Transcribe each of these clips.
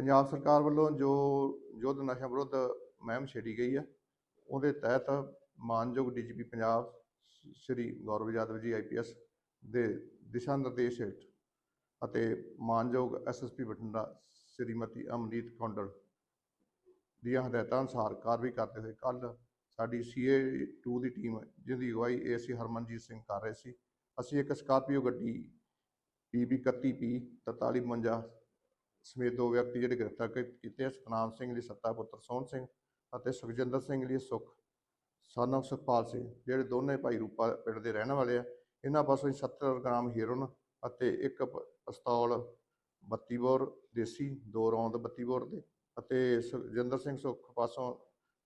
ਪੰਜਾਬ ਸਰਕਾਰ ਵੱਲੋਂ ਜੋ ਯੁੱਧ ਨਸ਼ਾ ਵਿਰੁੱਧ ਮਹਿਮ ਛੇੜੀ ਗਈ ਹੈ, ਉਹਦੇ ਤਹਿਤ ਮਾਨਯੋਗ ਡੀਜੀਪੀ ਪੰਜਾਬ ਸ਼੍ਰੀ ਗੌਰਵ ਯਾਦਵ ਜੀ ਆਈਪੀਐਸ ਦੇ ਦਿਸ਼ਾ ਨਿਰਦੇਸ਼ ਹੇਠ ਅਤੇ ਮਾਨਯੋਗ ਐਸਐਸਪੀ ਬਠਿੰਡਾ ਸ਼੍ਰੀਮਤੀ ਅਮਨੀਤ ਕੌਂਡਲ ਦੀਆਂ ਹਦਾਇਤਾਂ ਅਨੁਸਾਰ ਕਾਰਵਾਈ ਕਰਦੇ ਹੋਏ ਕੱਲ ਸਾਡੀ ਸੀਏ 2 ਦੀ ਟੀਮ ਜਿਹਦੀ ਅਗਵਾਈ ਏਸੀ ਹਰਮਨਜੀਤ ਸਿੰਘ ਕਰ ਰਹੇ ਸੀ। ਅਸੀਂ ਇੱਕ ਸਕਾਰਪੀਓ ਗੱਡੀ ਪੀਬੀ 31P 4352 ਸਮੇਤ ਦੋ ਵਿਅਕਤੀ ਜਿਹੜੇ ਗ੍ਰਿਫਤਾਰ ਕੀ- ਕੀਤੇ ਆ, ਸਤਨਾਮ ਸਿੰਘ ਲਈ ਸੱਤਾ ਪੁੱਤਰ ਸੋਹਣ ਸਿੰਘ ਅਤੇ ਸੁਖਜਿੰਦਰ ਸਿੰਘ ਲਈ ਸੁਖ ਸਨ of ਸੁਖਪਾਲ ਸਿੰਘ, ਜਿਹੜੇ ਦੋਨੇ ਭਾਈ ਰੂਪਾ ਪਿੰਡ ਦੇ ਰਹਿਣ ਵਾਲੇ ਆ। ਇਹਨਾਂ ਪਾਸੋਂ 70 ਗ੍ਰਾਮ ਹੀਰੋਨ ਅਤੇ ਇੱਕ ਪਿਸਤੌਲ 32 ਬੋਰ ਦੇਸੀ, ਦੋ ਰੌਂਦ 32 ਬੋਰ ਦੇ ਅਤੇ ਸੁਖਜਿੰਦਰ ਸਿੰਘ ਸੁਖ ਪਾਸੋਂ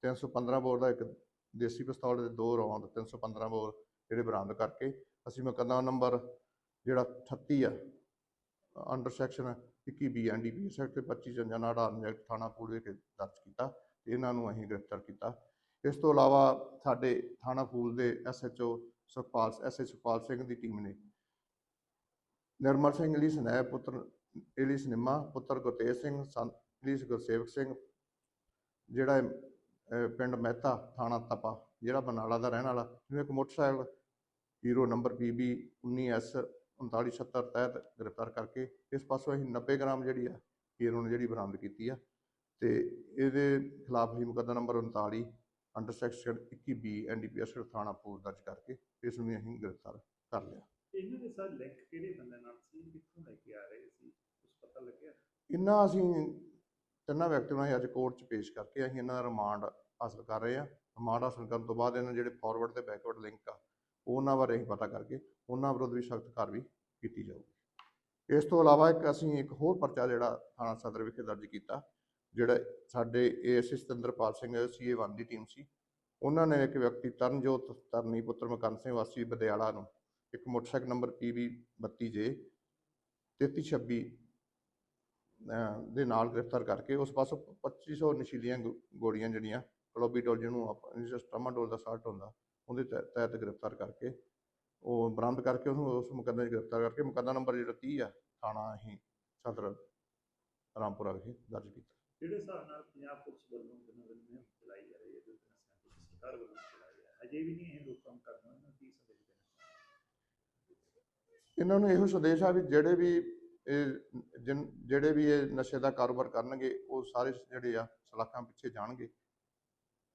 315 ਬੋਰ ਦਾ ਇੱਕ ਦੇਸੀ ਪਿਸਤੌਲ ਦੇ ਦੋ ਰੌਂਦ 315 ਬੋਰ ਜਿਹੜੇ ਬਰਾਮਦ ਕਰਕੇ ਅਸੀਂ ਮੁਕੱਦਮਾ ਨੰਬਰ ਜਿਹੜਾ 38 ਆ, under section 21 B NDPS act ਤੇ 25 ਜੰਜਨਾੜਾ ਐਕਟ ਥਾਣਾ ਪੂਰੇ ਵਿਖੇ ਦਰਜ ਕੀਤਾ ਤੇ ਇਹਨਾਂ ਨੂੰ ਅਸੀਂ ਗ੍ਰਿਫਤਾਰ ਕੀਤਾ। ਇਸ ਤੋਂ ਇਲਾਵਾ ਸਾਡੇ ਥਾਣਾ ਫੂਲ ਦੇ ਐਸਐਚਓ ਸੁਖਪਾਲ ਐਸਐਚ ਸੁਖਪਾਲ ਸਿੰਘ ਦੀ ਟੀਮ ਨੇ ਨਿਰਮਲ ਸਿੰਘ ਲਈ ਸਨੈਪ ਪੁੱਤਰ ਇਲੀਸ ਨਿੰਮਾ ਪੁੱਤਰ ਗੁਰਤੇਜ ਸਿੰਘ ਸੰ ਇਲੀਸ ਗੁਰਸੇਵਕ ਸਿੰਘ, ਜਿਹੜਾ ਪਿੰਡ ਮਹਿਤਾ ਥਾਣਾ ਤਪਾ, ਜਿਹੜਾ ਬਨਾਲਾ ਦਾ ਰਹਿਣ ਵਾਲਾ, ਜਿਹਨੂੰ ਇੱਕ motorcycle hero number PB 19S 3970 ਤਹਿਤ ਗ੍ਰਿਫਤਾਰ ਕਰਕੇ ਇਸ ਪਾਸੋਂ ਅਸੀਂ 90 ਗ੍ਰਾਮ ਜਿਹੜੀ ਆ ਹੀਰੋਨ ਜਿਹੜੀ ਬਰਾਮਦ ਕੀਤੀ ਆ ਤੇ ਇਹਦੇ ਖਿਲਾਫ ਹੀ ਮੁਕੱਦਮਾ number 39 under section 21B NDPS ਥਾਣਾ ਪੂਰ ਦਰਜ ਕਰਕੇ ਇਸ ਨੂੰ ਵੀ ਅਸੀਂ ਗ੍ਰਿਫਤਾਰ ਕਰ ਲਿਆ। ਇਹਨਾਂ ਦੇ ਸਾथ ਲਿੰਕ ਕਿਹੜੇ ਬੰਦੇ ਨਾਲ ਸੀ? ਕਿੱਥੋਂ ਲੈ ਕੇ ਆ ਰਹੇ ਸੀ? ਕੁਝ ਪਤਾ ਲੱਗਿਆ? ਇਹਨਾਂ ਅਸੀਂ ਤਿੰਨਾਂ ਵਿਅਕਤੀਆਂ ਨੂੰ ਅੱਜ ਕੋਰਟ 'ਚ ਪੇਸ਼ ਕਰਕੇ ਅਸੀਂ ਇਹਨਾਂ ਦਾ ਰਿਮਾਂਡ ਹਾਸਲ ਕਰ ਰਹੇ ਹਾਂ। ਰਿਮਾਂਡ ਹਾਸਲ ਕਰਨ ਤੋਂ ਬਾਅਦ ਇਹਨਾਂ ਜਿਹੜੇ ਫਾਰਵਰਡ ਤੇ ਬੈਕਵਰਡ ਲਿੰਕ ਆ ਉਹਨਾਂ ਬਾਰੇ ਅਸੀਂ ਪਤਾ ਕਰਕੇ ਉਹਨਾਂ ਵਿਰੁੱਧ ਵੀ ਸਖਤ ਕਾਰਵਾਈ ਕੀਤੀ ਜਾਊਗੀ। ਇਸ ਤੋਂ ਇਲਾਵਾ ਇੱਕ ਅਸੀਂ ਇੱਕ ਹੋਰ ਪਰਚਾ ਜਿਹੜਾ ਥਾਣਾ ਸਦਰ ਵਿਖੇ ਦਰਜ ਕੀਤਾ, ਜਿਹੜਾ ਸਾਡੇ ਏਐਸਐਸ ਸਤਿੰਦਰਪਾਲ ਸਿੰਘ ਸੀਏ 1 ਦੀ ਟੀਮ ਸੀ। ਉਹਨਾਂ ਨੇ ਇੱਕ ਵਿਅਕਤੀ ਤਰਨਜੋਤ ਤਰਨੀ ਪੁੱਤਰ ਮਕਨ ਸਿੰਘ ਵਾਸੀ ਬਦਿਆਲਾ ਨੂੰ ਇੱਕ ਮੋਟਰਸਾਈਕਲ ਨੰਬਰ PB 32J 3326 ਅਹ, ਦੇ ਨਾਲ ਗ੍ਰਿਫਤਾਰ ਕਰਕੇ ਉਸ ਪਾਸੋਂ 2500 ਨਸ਼ੀਲੀਆਂ ਗੋ- ਗੋਲੀਆਂ ਜਿਹੜੀਆਂ, ਕਲੋਬੀਡੋਲ ਜਿਹਨੂੰ ਆਪਾਂ ਸਟਰਾਮਾਡੋਲ ਦਾ ਸਾਲਟ ਹੁੰਦਾ ਉਹਦੇ ਤਹਿ- ਤਹਿਤ ਗ੍ਰਿਫਤਾਰ ਕਰਕੇ ਉਹ ਬਰਾਮਦ ਕਰਕੇ ਉਹਨੂੰ ਉਸ ਮੁਕੱਦਮੇ 'ਚ ਗ੍ਰਿਫਤਾਰ ਕਰਕੇ ਮੁਕੱਦਮਾ ਨੰਬਰ ਜਿਹੜਾ 30 ਆ ਥਾਣਾ ਅਸੀਂ ਸਦਰ ਰਾਮਪੁਰਾ ਵਿਖੇ ਦਰਜ ਕੀਤਾ। ਜਿਹੜੇ ਹਿਸਾਬ ਨਾਲ ਪੰਜਾਬ ਪੁਲਿਸ ਵੱਲੋਂ ਦਿਨੋਂ ਦਿਨ ਮੁਹਿੰਮ ਚਲਾਈ ਜਾ ਰਹੀ ਹੈ? ਜੋ ਨਸ਼ਿਆਂ ਦੀ ਸਰਕਾਰ ਵੱਲੋਂ ਚਲਾਈ ਜਾ ਰਹੀ। ਹੈ ਅਜੇ ਵੀ ਨਹੀਂ ਇਹ ਲੋਕਾਂ ਉਹਨਾਂ ਇਹਨਾਂ ਨੂੰ ਇਹੋ ਸੰਦੇਸ਼ ਆ ਵੀ ਜਿਹੜੇ ਵੀ ਇਹ ਜਿਨ ਜਿਹੜੇ ਵੀ ਇਹ ਨਸ਼ੇ ਦਾ ਕਾਰੋਬਾਰ ਕਰਨਗੇ ਉਹ ਸਾਰੇ ਜਿਹੜੇ ਆ ਸਲਾਖਾਂ ਪਿੱਛੇ ਜਾਣਗੇ।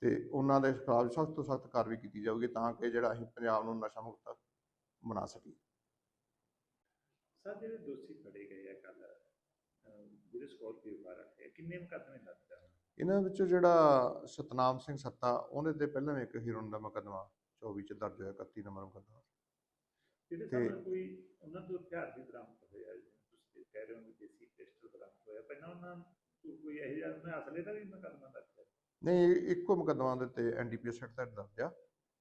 ਤੇ ਉਹਨਾਂ ਦੇ ਖਿਲਾਫ ਸਖਤ ਤੋਂ ਸਖਤ ਕਾਰਵਾਈ ਕੀਤੀ ਜਾਊਗੀ ਤਾਂ ਕਿ ਜਿਹੜਾ ਅਸੀਂ ਪੰਜਾਬ ਨੂੰ ਨਸ਼ਾ ਮੁਕਤ ਬਣਾ ਸਕੀਏ। ਸਰ ਜਿਹੜੇ ਦੋਸ਼ੀ ਫੜੇ ਗਏ ਆ ਕੱਲ ਜਿਹੜੇ ਸਕੋਰਪੀਓ ਕਾਰ ਹੈ ਕਿੰਨੇ ਮੁਕੱਦਮੇ ਦਰਜ ਆ? ਇਹਨਾਂ ਵਿੱਚੋਂ ਜਿਹੜਾ ਸਤਨਾਮ ਸਿੰਘ ਸੱਤਾ ਉਹਦੇ ਤੇ ਪਹਿਲਾਂ ਵੀ ਇੱਕ ਹੀਰੋਨ ਦਾ ਮੁਕੱਦਮਾ 24 ਚ ਦਰਜ ਹੋਇਆ 31 ਨੰਬਰ ਮੁਕੱਦਮਾ। ਜਿਹੜੇ ਸਾਹਮਣੇ ਕੋਈ ਉਹਨਾਂ ਤੋਂ ਹਥਿਆਰ ਵੀ ਬਰਾਮਦ ਹੋਇਆ ਤੁਸੀਂ ਕਹਿ ਰਹੇ ਹੋ ਕਿ ਦੇਸੀ ਪਿਸਟਲ ਬਰਾਮਦ ਹੋਇਆ ਪਹਿਲਾਂ ਉਹਨਾਂ ਕੋਈ ਇਹੋ ਜਿਹਾ ਉਹਨਾਂ ਅਸਲੇ ਦਾ ਵੀ ਮੁਕੱਦਮਾ ਦਰਜ ਹੈ ਨਹੀਂ, ਇੱਕੋ ਮੁਕੱਦਮਾ ਦੇ ਤੇ ਐਨਡੀਪੀਐਸ ਐਕਟ ਤਹਿਤ ਦਰਜ ਆ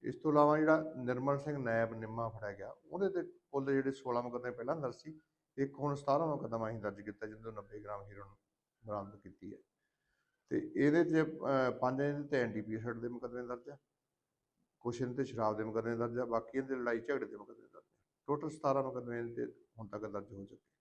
ਇਸ ਤੋਂ ਇਲਾਵਾ ਜਿਹੜਾ ਨਿਰਮਲ ਸਿੰਘ ਨੈਬ ਨਿੰਮਾ ਫੜਿਆ ਗਿਆ, ਉਹਦੇ ਤੇ ਕੁੱਲ ਜਿਹੜੇ 16 ਮੁਕੱਦਮੇ ਪਹਿਲਾਂ ਦਰਜ ਸੀ, ਇੱਕ ਹੁਣ 17 ਮੁਕੱਦਮਾ ਅਸੀਂ ਦਰਜ ਕੀਤਾ, ਜਿਹਦੇ ਤੋਂ 90 ਗ੍ਰਾਮ ਹੀਰੋਇਨ ਬਰਾਮਦ ਕੀਤੀ ਹੈ। ਤੇ ਇਹਦੇ 'ਚ ਪੰਜ ਇਹਦੇ ਤੇ ਐਨਡੀਪੀਐਸ ਐਕਟ ਦੇ ਮੁਕੱਦਮੇ ਦਰਜ ਆ, ਕੁਛ ਇਹਦੇ ਤੇ ਸ਼ਰਾਬ ਦੇ ਮੁਕੱਦਮੇ ਦਰਜ ਆ, ਬਾਕੀ ਇਹਦੇ ਲੜਾਈ ਝਗੜੇ ਦੇ ਮੁਕੱਦਮੇ ਦਰਜ ਆ। ਟੋਟਲ 17 ਮੁਕੱਦਮੇ ਇਹਦੇ ਤੇ ਹੁਣ ਤੱਕ ਦਰਜ ਹੋ ਚੁੱਕੇ